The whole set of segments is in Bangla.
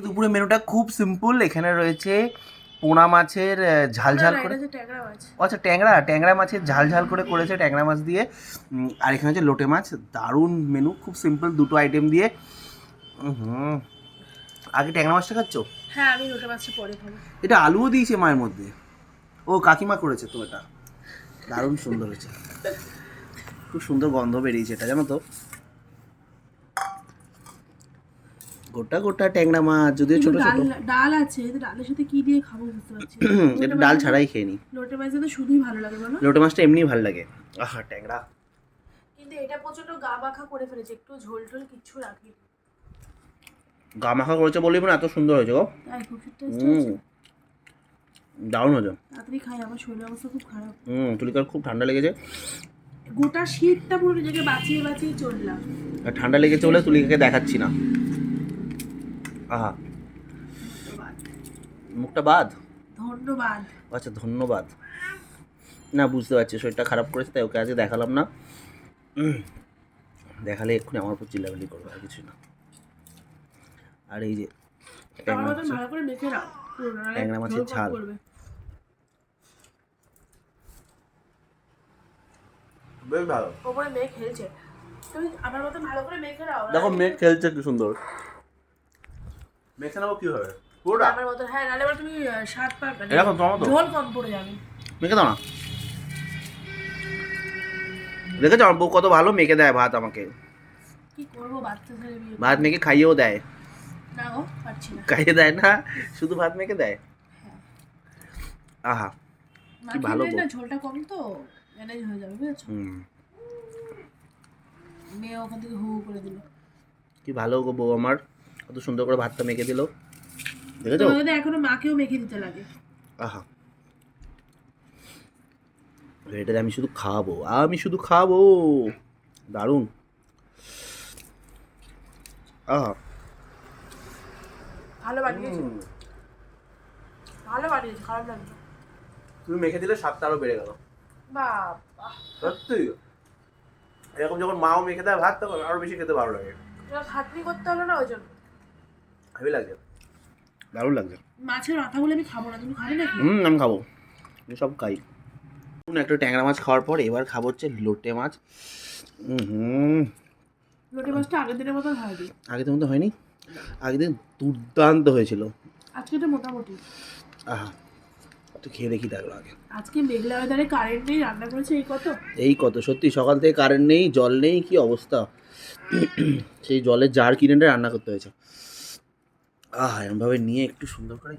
এই দুপুরে মেনুটা খুব সিম্পল এখানে রয়েছে পোনা মাছের আহ, ঝাল ঝাল করে আচ্ছা ট্যাংরা ট্যাংরা মাছের ঝাল ঝাল করে করেছে ট্যাংরা মাছ দিয়ে। আর এখানে হচ্ছে লোটে মাছ দারুণ মেনু খুব সিম্পল দুটো আইটেম দিয়ে। হুম। আগে ট্যাংরা মাছটা খাচ্ছ? হ্যাঁ আমি লোটে মাছটা পরে খাব। এটা আলুও দিয়েছে মায়ের মধ্যে। ও কাকিমা করেছে তো এটা। দারুণ সুন্দর হয়েছে। খুব সুন্দর গন্ধ বেরিয়েছে এটা জানো তো? গোটা গোটা ট্যাংরা মাছ যদিও ছোট ছোট। ডাল আছে ডালের সাথে কি দিয়ে খাব বুঝতে পারছি এটা ডাল ছাড়াই খেয়ে নি। লোটে মাছ তো শুধুই ভালো লাগে বলো? লোটে মাছটা এমনি ভালো লাগে। আহা ট্যাংরা। কিন্তু এটা প্রচণ্ড গা মাখা করে ফেলেছে একটু ঝোল টোল কিছু রাখি গা মাখা করেছে বলেই মানে এত সুন্দর হয়েছে গো। হয়েছে। দারুণ হয়েছে। তাড়াতাড়ি খাই আমার শরীরের অবস্থা খুব খারাপ। হুম তুলিকার খুব ঠান্ডা লেগেছে। গোটা শীতটা পুরো নিজেকে বাঁচিয়ে বাঁচিয়ে চললাম। ঠান্ডা লেগেছে বলে তুলিকাকে দেখাচ্ছি না। আহা। মুখটা বাদ? ধন্যবাদ। আচ্ছা ধন্যবাদ। না বুঝতে পারছি শরীরটা খারাপ করেছে তাই ওকে আজকে দেখালাম না। দেখালে এক্ষুনি আমার উপর চিল্লামিল্লি করবে আর কিছু না। আর এই যে ট্যাংরা মাছের- ভালো করে মেখে নাও। পুরো নাহলে ট্যাংরা মাছের ঝোল। বেশ ভালো। ওপরে মেয়ে খেলছে। তুমি আমার মতন ভালো করে মেখে নাও। দেখো মেঘ খেলছে কি সুন্দর। মেঘে নেব কি হবে পুরোটা আমার হ্যাঁ নাহলে তুমি এরকম তোমার মতো। ঝোল কম পড়ে যাবে। মেখে দাও না। দেখেছ আমার বউ কত ভালো মেখে দেয় ভাত আমাকে। কি করব বাচ্চা ছেলে ভাত মেখে খাইয়েও দেয়। না গো পারছি না। খাইয়ে দেয় না শুধু ভাত মেখে দেয়? হ্যাঁ। আহা মাখিয়ে ভালো বউ। ঝোলটা কম তো ম্যানেজ হয়ে যাবে বুঝেছ? মেয়ে ওখান থেকে হু করে দিল। কি ভালো গো বউ আমার। কত সুন্দর করে ভাতটা মেখে দিল। দেখেছ? এখনও মাকেও মেখে দিতে লাগে। আহা। এটা আমি শুধু খাব আমি শুধু খাব। দারুণ। আহা। ভালো বানিয়েছে। ভালো বানিয়েছে খারাপ লাগবে তুমি মেখে দিলে স্বাদটা আরও বেড়ে গেল। বাবা। সত্যি? এরকম যখন মাও মেখে দেয় ভাত তখন আরও বেশি খেতে ভালো লাগে। খাটনি করতে হলো না ওই জন্য? হেভি লাগছে। দারুণ লাগছে। মাছের মাথা বলে আমি খাব না তুমি খাবে নাকি? হুম আমি খাব। আমি সব খাই। শুনুন, একটু ট্যাংরা মাছ খাওয়ার পর এবার খাব হচ্ছে লোটে মাছ। হুম। লোটে মাছটা আগের দিনের মতন হয়নি। আগে তো মতো হয়নি? আগের দিন দুর্দান্ত হয়েছিল। আজকে এটা মোটামুটি। আহা একটু খেয়ে দেখি থাকল আগে। আজকে মেঘলা ওয়েদারে কারেন্ট নেই রান্না করেছে এই কত? এই কত? সত্যি সকাল থেকে কারেন্ট নেই জল নেই কি অবস্থা? সেই জলের জার কিনে রান্না করতে হয়েছে। আহ এরমভাবে নিয়ে একটু সুন্দর করে?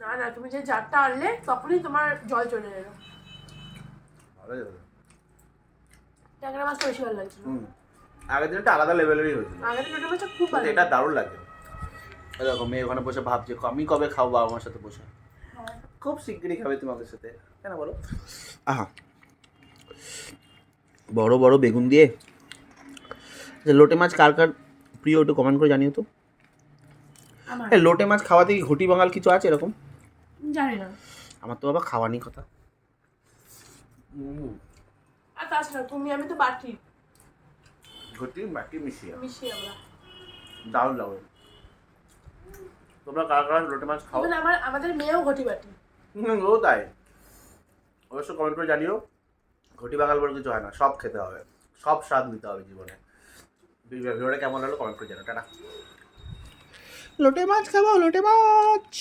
না না তুমি যে জারটা আনলে তখনই তোমার জল চলে এলো। ট্যাংরা মাছটা বেশি ভালো লাগছিল। হুম। আগের দিনটা আলাদা লেভেলেরই হয়েছিল। আগের দিন লোটে মাছটা খুব ভালো এটা দারুণ লাগে দেখো মেয়ে ওখানে বসে ভাবছে আমি কবে খাব বাবা মার সাথে বসে? হ্যাঁ। খুব শিগগিরই খাবে তোমাদের সাথে। কেন বলো? আহা। বড় বড় বেগুন দিয়ে? লোটে মাছ কার কার প্রিয় একটু কমেন্ট করে জানিও তো। আমার লোটে মাছ খাওয়াতে কি ঘটি বাঙাল কিছু আছে এরকম? জানি না। আমার তো বাবা খাওয়ানি কথা। আর তাছাড়া তুমি আমি তো বাটি। ঘটি বাটি মিশিয়ে। মিশি আমরা। দারুণ লাগে তোমরা কার কার লোটে মাছ খাও? আমার আমাদের মেয়েও ঘটি বাটি। হুম ও তাই। অবশ্য কমেন্ট করে জানিও ঘটি বাঙাল বলে কিছু হয় না সব খেতে হবে। সব স্বাদ নিতে হবে জীবনে। ভিডিওটা কেমন লাগল? কমেন্ট করে জানাও টাটা। লোটে মাছ খাব লোটে মাছ।